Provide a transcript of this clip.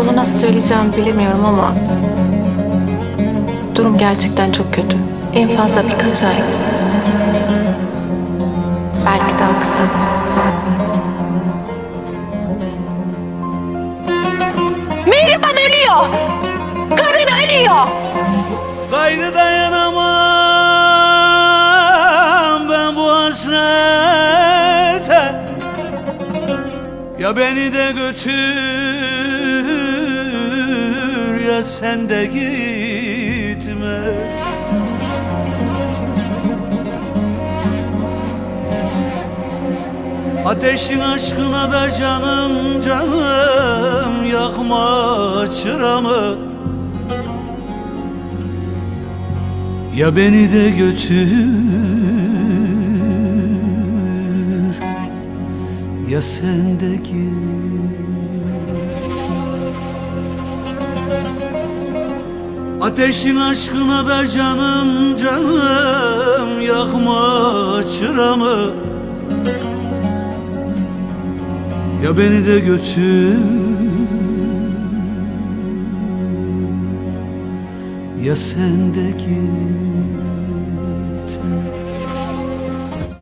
Bunu nasıl söyleyeceğim bilemiyorum ama durum gerçekten çok kötü. En fazla birkaç ay. Belki daha kısa. Mihriban ölüyor. Karın ölüyor. Gayrı dayanamam ben bu hasrete Ya beni de götür sen de gitme. Ateşin aşkına da canım canım yakma çıramı. Ya beni de götür Ya sen de git Ateşin aşkına da canım canım Yakma çıramı. Ya beni de götür Ya sen de git